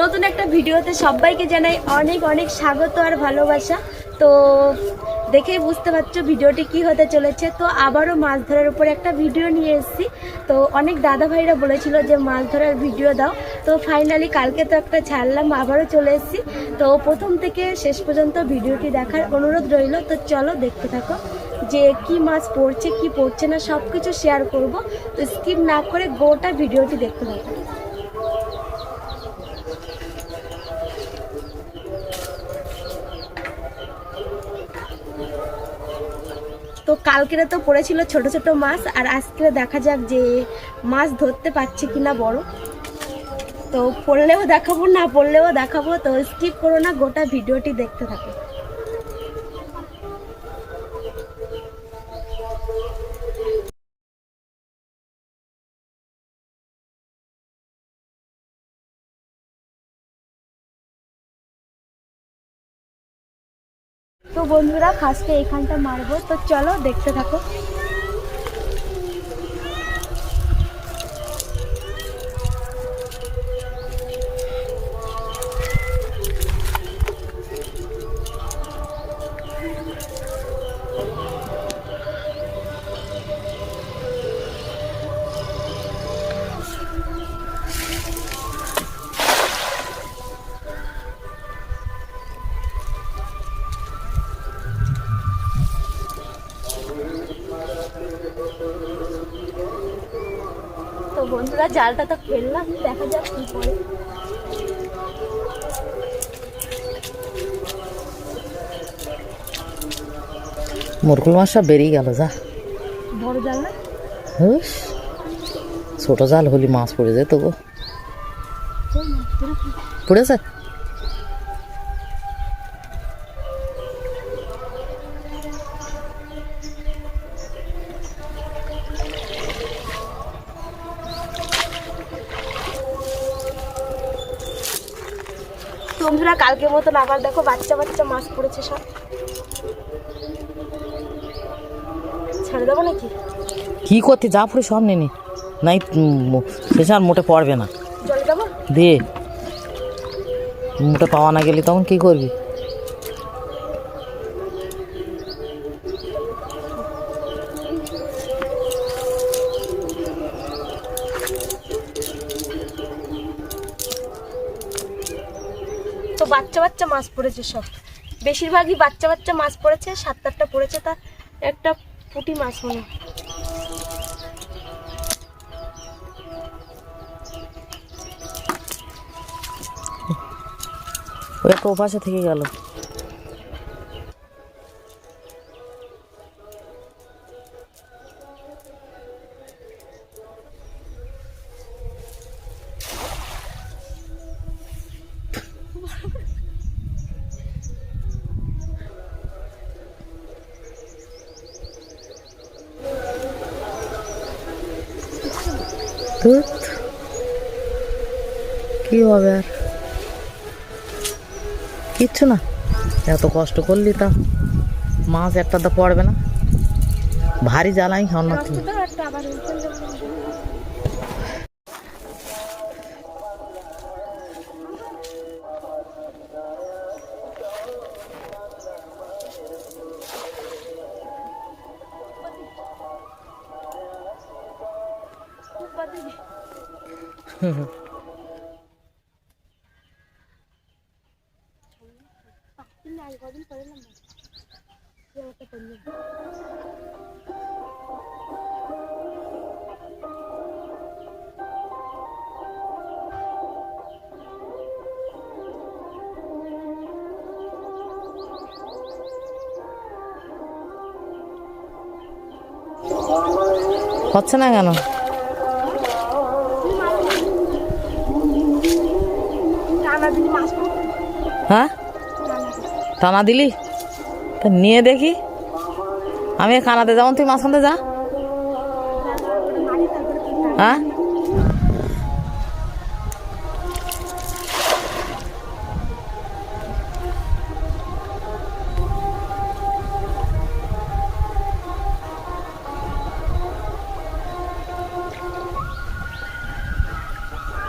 নতুন একটা ভিডিওতে সবাইকে জানাই অনেক অনেক স্বাগত আর ভালোবাসা। তো দেখেই বুঝতে পারছ ভিডিওটি কি হতে চলেছে। তো আবারও মাছ ধরার উপরে একটা ভিডিও নিয়ে এসেছি। তো অনেক দাদা ভাইরা বলেছিল যে মাছ ধরার ভিডিও দাও। তো ফাইনালি কালকে তো একটা ছাড়লাম, আবারও চলে এসেছি। তো প্রথম থেকে শেষ পর্যন্ত ভিডিওটি দেখার অনুরোধ রইল। তো চলো দেখতে থাকো। যে কি মাছ পড়ছে, কি পড়ছে না সব কিছু শেয়ার করব। তো স্কিপ না করে গোটা ভিডিওটি দেখতে থাকো তো কালকেরে তো পড়েছিল ছোট ছোট মাছ, আর আজকে দেখা যাক যে মাছ ধরতে পারছে কিনা বড়। তো পড়লেও দেখাবো, না পড়লেও দেখাবো, তো স্কিপ করো না, গোটা ভিডিওটি দেখতে থাকো বন্ধুরা ফার্স্টে এখানটা মারবো। তো চলো দেখতে থাকো। তো বন্ধুরা জালটা তো ফেললাম দেখা যাক কি করে। মুরগুল মাসা বেরিয়ে গেল যা। বড় জাল না? ছোট জাল হলি মাছ পড়ে যেত গো। পড়েছে? কালকে মতন আবার দেখো বাচ্চা বাচ্চা মাছ পড়েছে সব। ছেড়ে দেবো নাকি? কি করতে যা পড়ে সব নেনি নাই উম, আর মোটে পড়বে না। দে। মোটে পাওয়া না গেলে তখন কি করবি? মাছ পড়েছে সব বেশিরভাগই বাচ্চা বাচ্চা মাছ পড়েছে সাত আটটা পড়েছে তার একটা পুটি মাছ মনে। ওই একটা ওপাশে থেকে গেল কি হবে আর? কিচ্ছু না। এত কষ্ট করলি তা। মাছ একটা তো পড়বে না। ভারী জ্বালাই খাও না তুই মাছটা তো একটা আবার ওইখান থেকে- হচ্ছে না কেন? হ্যাঁ? টানা দিলি? তা নিয়ে দেখি। আমি খানাতে যাব, তুই মাঝখানতে যা। হ্যাঁ?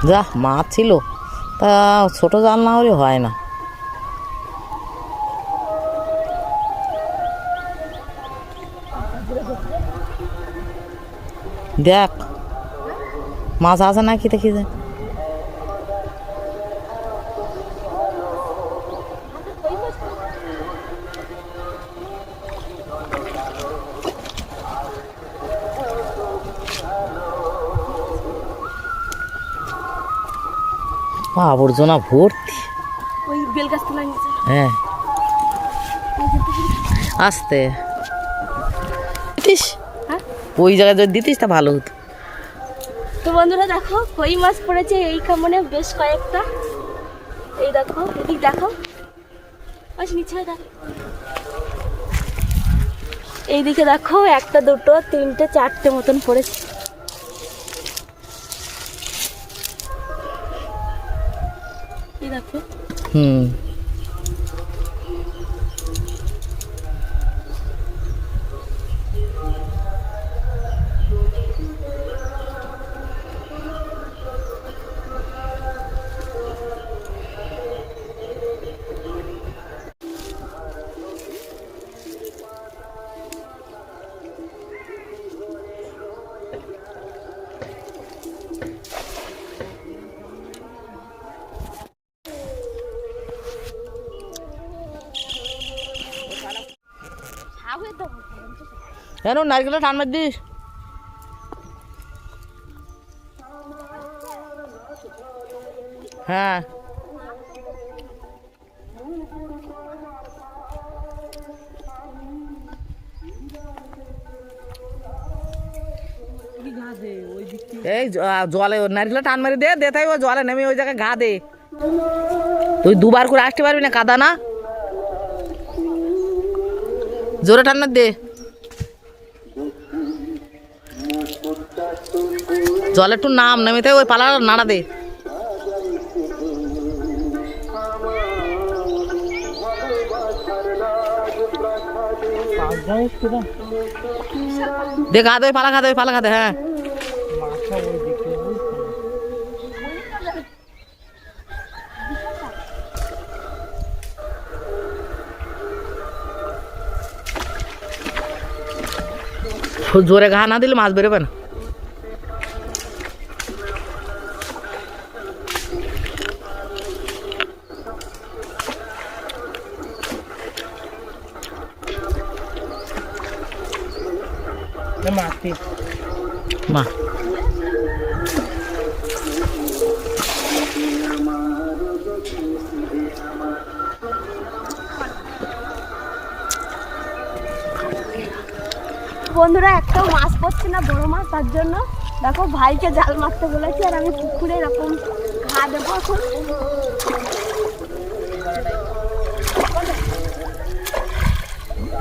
যা, মা ছিল। তা ছোট জাল না হলে হয় না। দেখ মাছ আছে না কি দেখি যে। আবর্জনা ভর্তি। হ্যাঁ। আসতে। ওই জায়গায় যদি দিতিস তা ভালো হতো। তো বন্ধুরা দেখো কই মাছ পড়েছে? এই কামনে বেশ কয়েকটা। এই দেখো এদিক দেখো। আচ্ছা নিচে দেখো। এইদিকে দেখো একটা দুটো তিনটে চারটে মতন পড়েছে। এই দেখো। হুম। কেন নারকেলটা মার দিস। হ্যাঁ। এই জলে নারকেলটা টান মারি দে দে তাই ও জলে নেমে ওই জায়গায় ঘা দে। তুই দুবার করে আসতে পারবি না, কাদা না। জোরে টান মার দে। জলে একটু নাম নেমেতে ওই পালা নাড়া দে। দে খা দে, ওই পালা খা দে, ওই পালা খা দে হ্যাঁ। খুব জোরে ঘা না দিলে মাছ বেরোবে না। মা বন্ধুরা একটাও মাছ পড়ছে না বড় মাছ তার জন্য দেখো ভাইকে জাল মারতে বলেছি আর আমি পুকুরে এরকম ঘা দেবো এখন।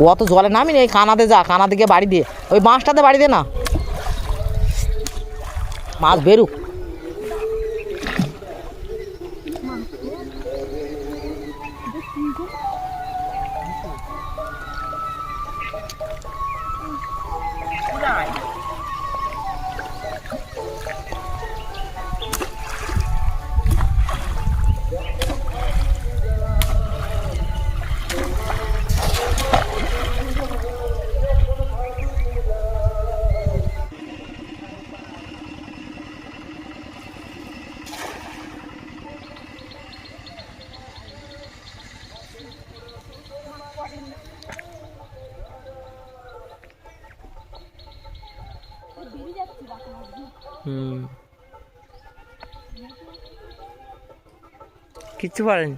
ও অত জলে নামি এই কানাতে যা কানা দিকে বাড়ি দিয়ে ওই বাঁশটাতে বাড়ি দে না। মাছ বেরুক। কিচ্ছু পারেনি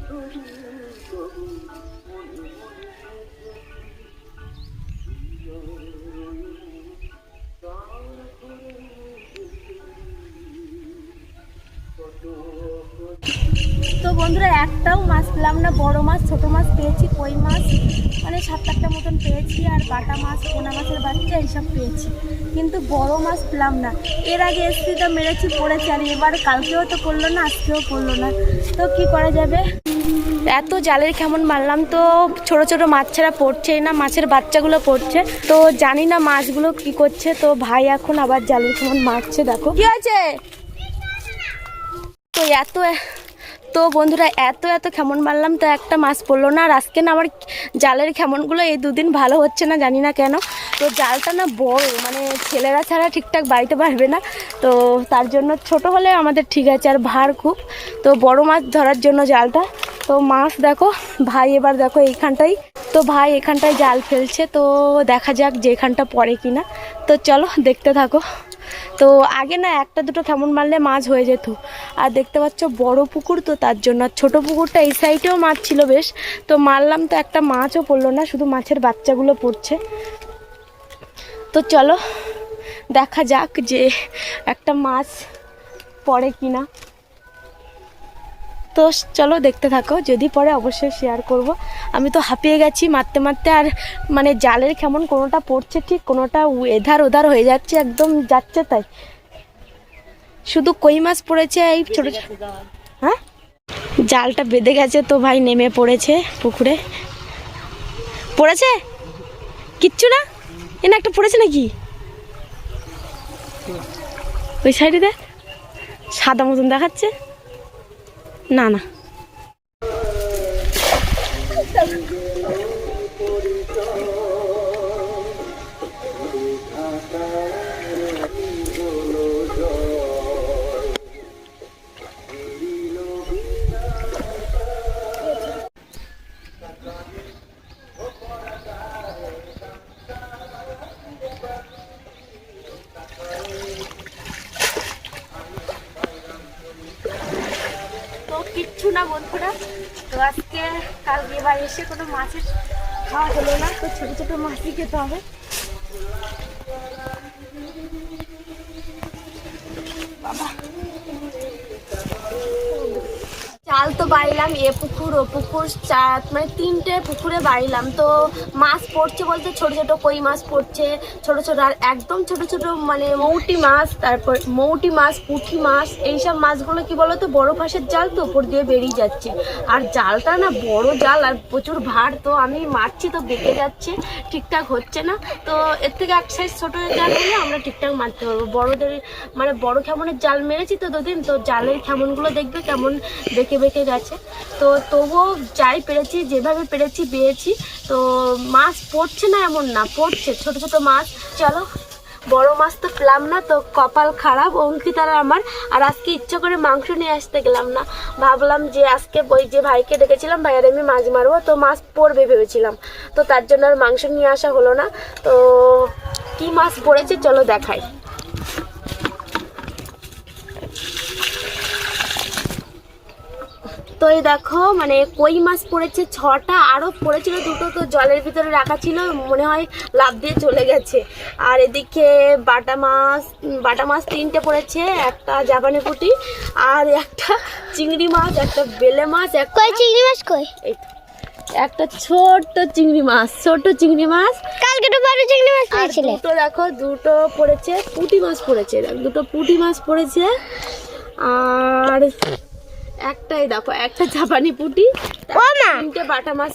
তো বন্ধুরা একটাও মাছ পেলাম না বড় মাছ ছোট মাছ পেয়েছি কই মাছ? মানে সাত আটটা মতন পেয়েছি আর বাটা মাছ পোনা মাছের বাচ্চা এইসব পেয়েছি। কিন্তু বড় মাছ পেলাম না। এর আগে এসছি তো মেরেছি পড়েছি আর এবার কালকেও তো করল না আজকেও করল না। তো কি করা যাবে? এত জালের কেমন মারলাম তো ছোট ছোট মাছেরা পড়ছেই না মাছের বাচ্চাগুলো পড়ছে। তো জানি না মাছগুলো কি করছে তো ভাই এখন আবার জালের কেমন মারছে দেখো। কি আছে তো এত তো বন্ধুরা, এত এত খেমন মারলাম, তো একটা মাছ পড়ল না। আর আজকে না আমার জালের খেমনগুলো এই দুদিন ভালো হচ্ছে না, জানি না কেন। তো জালটা না বড় মানে ছেলেরা ছাড়া ঠিকঠাক বাড়িতে পারবে না। তো তার জন্য ছোট হলে আমাদের ঠিক আছে, আর ভার খুব। তো বড় মাছ ধরার জন্য জালটা। তো মাছ দেখো, ভাই এবার দেখো এইখানটাই। তো ভাই এখানটায় জাল ফেলছে, তো দেখা যাক যে এখানটা পড়ে কিনা। তো চলো, দেখতে থাকো। তো আগে না একটা দুটো কেমন মারলে মাছ হয়ে যেত। আর দেখতে পাচ্ছ বড় পুকুর তো তার জন্য। আর ছোটো পুকুরটা এই সাইডেও মাছ ছিল বেশ। তো মারলাম তো একটা মাছও পড়ল না, শুধু মাছের বাচ্চাগুলো পড়ছে। তো চলো, দেখা যাক যে একটা মাছ পড়ে কিনা। তো চলো দেখতে থাকো, যদি পরে অবশ্যই শেয়ার করব। আমি তো হাঁপিয়ে গেছি মারতে মারতে, আর মানে জালের কেমন কোনোটা পড়ছে ঠিক, কোনোটা এধার ওধার হয়ে যাচ্ছে, একদম যাচ্ছে তাই। শুধু কই মাছ পড়েছে এই ছোট হ্যাঁ? জালটা বেঁধে গেছে তো ভাই, নেমে পড়েছে পুকুরে। পড়েছে? কিচ্ছু না? এ না একটা পড়েছে নাকি? ওই সাইডে দেখ। সাদা মতন দেখাচ্ছে। না না। কিচ্ছু না বন্ধুরা। তো আজকে কাল এবার এসে কোনো মাছের খাওয়া হলো না, তো ছোটো ছোটো মাছই খেতে হবে। চাল তো বাইলাম এ পুকুর, ও পুকুর, চার মানে তিনটে পুকুরে বাইলাম তো মাছ পড়ছে বলতে ছোট ছোট কই মাছ পড়ছে, ছোট ছোট আর একদম ছোট ছোট মানে মৌটি মাছ, তারপর মৌটি মাছ, পুঁটি মাছ, এইসব মাছগুলো কি বলতো, বড় ফাঁসের জাল তো উপর দিয়ে বেরিয়ে যাচ্ছে। আর জালটা না বড় জাল, আর প্রচুর ভার, তো আমি মারছি তো বেঁকে যাচ্ছে, ঠিকঠাক হচ্ছে না। তো এর থেকে এক সাইজ ছোটো জাল হলে আমরা ঠিকঠাক মারতে পারব। বড়দের মানে বড় খেমনের জাল মেরেছি তো দুদিন, তো জালের খেমনগুলো দেখবে, কেমন বেঁকে বেঁকে গেছে। তো তবুও যাই পেরেছি, যেভাবে পেরেছি পেয়েছি। তো মাছ পড়ছে না এমন না, পড়ছে, ছোট ছোট মাছ। চলো, বড় মাছ তো পেলাম না, তো কপাল খারাপ, অঙ্কিতার আমার। আর আজকে ইচ্ছে করে মাংস নিয়ে আসতে গেলাম না। ভাবলাম যে আজকে ওই যে ভাইকে ডেকেছিলাম, ভাইয়ের আমি মাছ মারবো, তো মাছ পড়বে ভেবেছিলাম। তো তার জন্য আর মাংস নিয়ে আসা হলো না। তো কি মাছ পড়েছে চলো দেখাই। তো এই দেখো মানে কই মাছ পড়েছে ছটা আরও পড়েছিল দুটো তো জলের ভিতরে রাখা ছিল মনে হয় লাভ দিয়ে চলে গেছে। আর এদিকে বাটা মাছ বাটা মাছ তিনটে পড়েছে একটা জাপানি পুঁটি আর একটা চিংড়ি মাছ একটা বেলে মাছ একটা চিংড়ি মাছ কই? এই তো, একটা ছোট্ট চিংড়ি মাছ ছোট চিংড়ি মাছ। কালকে তো বড় চিংড়ি মাছ আর পেয়েছিলে দুটো দেখো দুটো পড়েছে পুঁটি মাছ পড়েছে দুটো পুঁটি মাছ পড়েছে। আর একটাই দেখো একটা জাপানি পুঁটি তিনটে বাটা মাছ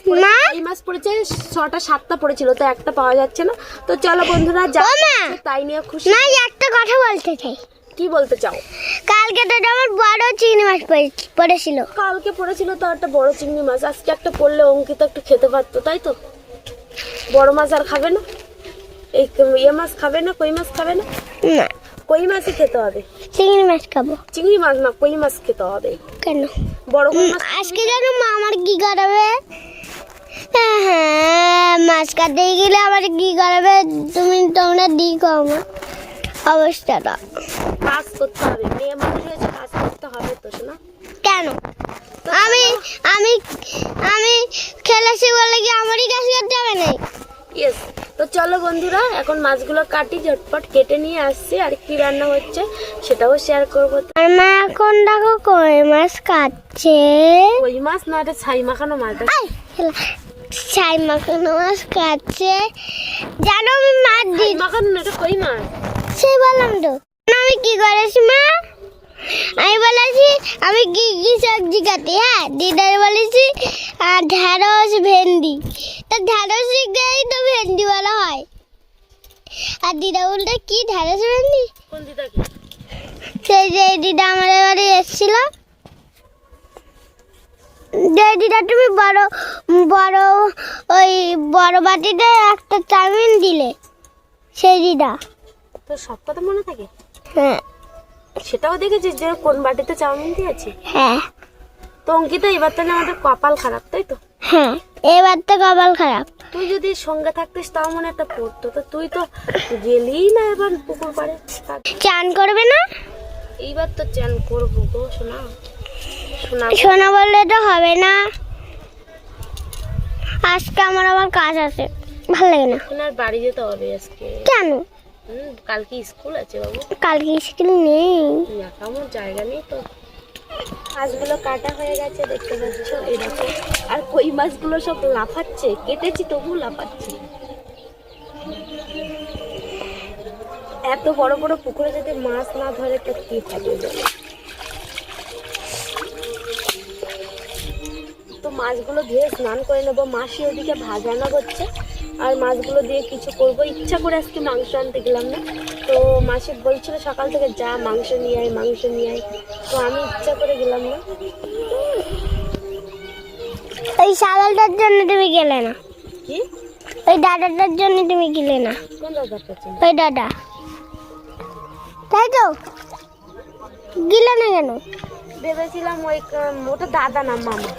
এই মাছ পড়েছে ছটা সাতটা পড়েছিল তো একটা পাওয়া যাচ্ছে না। তো চলো বন্ধুরা যা তাই নিয়ে খুশি। না একটা কথা বলতে চাই। কি বলতে চাও? কালকে তো আমার বড় চিংড়ি মাছ পড়ে- পড়েছিল। কালকে পড়েছিল তো একটা বড় চিংড়ি মাছ আজকে একটা পড়লে অঙ্কিত একটু খেতে পারতো তাই তো? বড় মাছ আর খাবে না? এই ইয়ে মাছ খাবে না কই মাছ খাবে না? না। কই মাছই খেতে হবে? চিংড়ি মাছ খাব। চিংড়ি মাছ না কই মাছ খেতে হবে? কেন? বড় কই মাছ আজকে জানো মা আমার কি করাবে হ্যাঁ হ্যাঁ মাছ কাটতে গেলে আমার কি করাবে তুমি তোমরা দিকো আমার অবস্থাটা। কাজ করতে হবে মেয়ে মানুষ হয়েছে কাজ করতে হবে তো শোনা। কেন? আমি আমি আমি খেলেছি বলে কি আমারই কাজ করতে হবে না ইয়েস তো চলো বন্ধুরা এখন মাছগুলো কাটি ঝটপট কেটে নিয়ে আসছি আর কি রান্না হচ্ছে সেটাও শেয়ার করব। আর মা এখন দেখো কই মাছ কাটছে। কই মাছ? না এটা ছাই মাখানো মাছ। ছাই মাখানো মাছ কাটছে। জানো আমি মাছ দিই। মাখানো না এটা কই মাছ? সেই বললাম তো। আমি কি করেছি মা? আমি বলেছি আমি কি কি সবজি কাটি হ্যাঁ? দিদার বলেছি আর ঢ্যাঁড়স ভেন্ডি। তা ঢ্যাঁড়স গেলেই তো ভেন্ডি বলা হয়। আর দিদা বলতে কি ঢ্যাঁড়স ভেন্ডি? সেই যে দিদা আমাদের বাড়ি এসেছিল। যে দিদা তুমি বড় বড় ওই বড় বাটিতে একটা চাউমিন দিলে। সেই দিদা। তোর সব কথা মনে থাকে? হ্যাঁ। সেটাও দেখেছিস যে কোন বাটিতে চাউমিন দিয়েছি? হ্যাঁ। তো অঙ্কিতা এবার তাহলে আমাদের কপাল খারাপ তাই তো? হ্যাঁ এবার তো কপাল খারাপ। তুই যদি সঙ্গে থাকতিস তাও মনে একটা পড়তো। তো তুই তো গেলিই না এবার পুকুর পাড়ে চান করবে না? এইবার তো চান করব গো শোনা। শোনা শোনা বললে তো হবে না। আজকে আমার আবার কাজ আছে। ভালো লাগে না। আর বাড়ি যেতে হবে আজকে। কেন? কালকে স্কুল আছে বাবু। কালকে স্কুল নেই। আমার জায়গা নেই তো। মাছগুলো কাটা হয়ে গেছে দেখতে পাচ্ছ এরকম। আর কই মাছগুলো সব লাফাচ্ছে কেটেছি তবু লাফাচ্ছে। এত বড় বড় পুকুরে যদি মাছ না ধরে তো কি হবে তো মাছগুলো ধুয়ে স্নান করে নেব। মাসি ওদিকে ভাজানো করছে আর মাছগুলো দিয়ে কিছু করব। ইচ্ছা করে আজকে মাংস আনতে গেলাম না। তো মাসি বলছিল সকাল থেকে যা মাংস নিয়ে আয় মাংস নিয়ে আয়। তো আমি ইচ্ছা করে গেলাম না। ওই সালালটার জন্য তুমি গেলে না। কি? ওই দাদাটার জন্য তুমি গেলে না। কোন চিনি ওই দাদা। তাই তো? গেলে না কেন? ভেবেছিলাম ওই ওটা দাদা না মামা।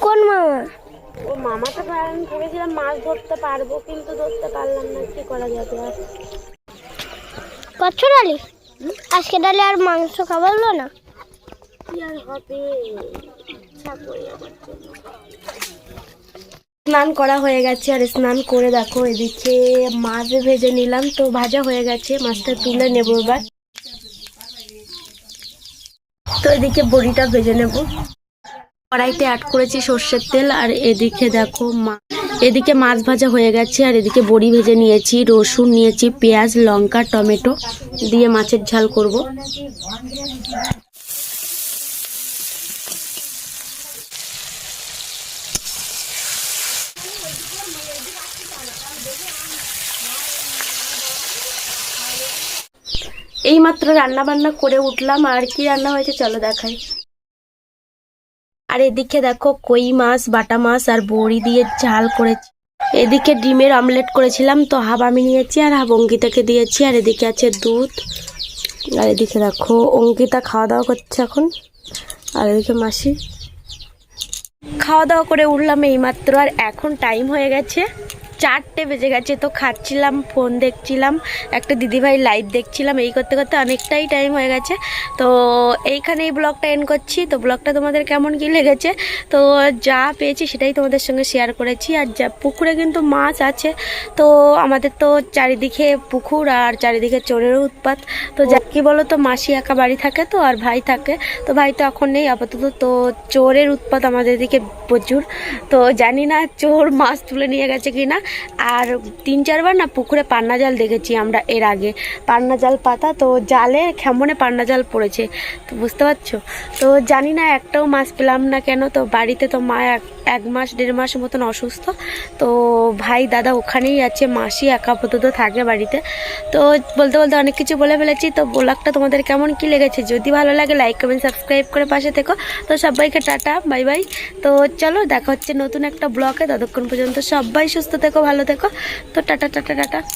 কোন মামা? ও মামাটা আমি ভেবেছিলাম মাছ ধরতে পারব কিন্তু ধরতে পারলাম না কি করা যাবে আর? কচ্ছ ডালি? আজকে ডালি আর মাংস খাওয়ালো না? কি আর হবে। স্নান করা হয়ে গেছে আর স্নান করে দেখো এদিকে মাছ ভেজে নিলাম তো ভাজা হয়ে গেছে মাছটা তুলে নেব এবার। তো এদিকে বড়িটা ভেজে নেব। কড়াইতে অ্যাড করেছি সর্ষের তেল আর এদিকে দেখো মা, এদিকে মাছ ভাজা হয়ে গেছে আর এদিকে বড়ি ভেজে নিয়েছি, রসুন নিয়েছি, পেঁয়াজ, লঙ্কা, টমেটো দিয়ে মাছের ঝাল করব। এইমাত্র রান্না বান্না করে উঠলাম, আর কি রান্না হয়েছে চলো দেখাই। আর এদিকে দেখো কই মাছ, বাটা মাছ আর বড়ি দিয়ে ঝাল করেছি। এদিকে ডিমের অমলেট করেছিলাম, তো হাব আমি নিয়েছি আর হাব অঙ্কিতাকে দিয়েছি, আর এদিকে আছে দুধ। আর এদিকে দেখো অঙ্কিতা খাওয়া দাওয়া করছে এখন। আর এদিকে মাসি। খাওয়া দাওয়া করে উঠলাম এইমাত্র, আর এখন টাইম হয়ে গেছে। চারটে বেজে গেছে, তো খাচ্ছিলাম ফোন দেখছিলাম, একটা দিদিভাই লাইভ দেখছিলাম, এই করতে করতে অনেকটাই টাইম হয়ে গেছে। তো এইখানে এই ব্লগটা এন্ড করছি। তো ব্লগটা তোমাদের কেমন কি লেগেছে? তো যা পেয়েছি সেটাই তোমাদের সঙ্গে শেয়ার করেছি। আর যা, পুকুরে কিন্তু মাছ আছে। তো আমাদের তো চারিদিকে পুকুর আর চারিদিকে চোরেরও উৎপাত। তো যা, কি বলো তো মাসি একা বাড়ি থাকে তো, আর ভাই থাকে। তো ভাই তো এখন নেই, আপাতত। তো চোরের উৎপাত আমাদের দিকে প্রচুর। তো জানি না চোর মাছ তুলে নিয়ে গেছে কি না আর তিন চারবার না পুকুরে পান্না জাল দেখেছি আমরা এর আগে। পান্না জাল পাতা, তো জালে খেমনে পান্না জাল পড়েছে, তো বুঝতে পারছ? তো জানি না, একটাও মাছ পেলাম না কেন, তো বাড়িতে তো মা এক মাস, দেড় মাস মতন অসুস্থ। তো ভাই, দাদা ওখানেই আছে, মাসি একা আপাতত থাকে বাড়িতে। তো বলতে বলতে অনেক কিছু বলে ফেলেছি, তো ব্লগটা তোমাদের কেমন কি লেগেছে? যদি ভালো লাগে লাইক কমেন্ট সাবস্ক্রাইব করে পাশে থেকো। তো সবাইকে টাটা, বাই বাই। তো চলো, দেখা হচ্ছে নতুন একটা ব্লগে, ততক্ষণ পর্যন্ত সবাই সুস্থ থেকো ভালো থেকো। তো টাটা টাটা টাটা।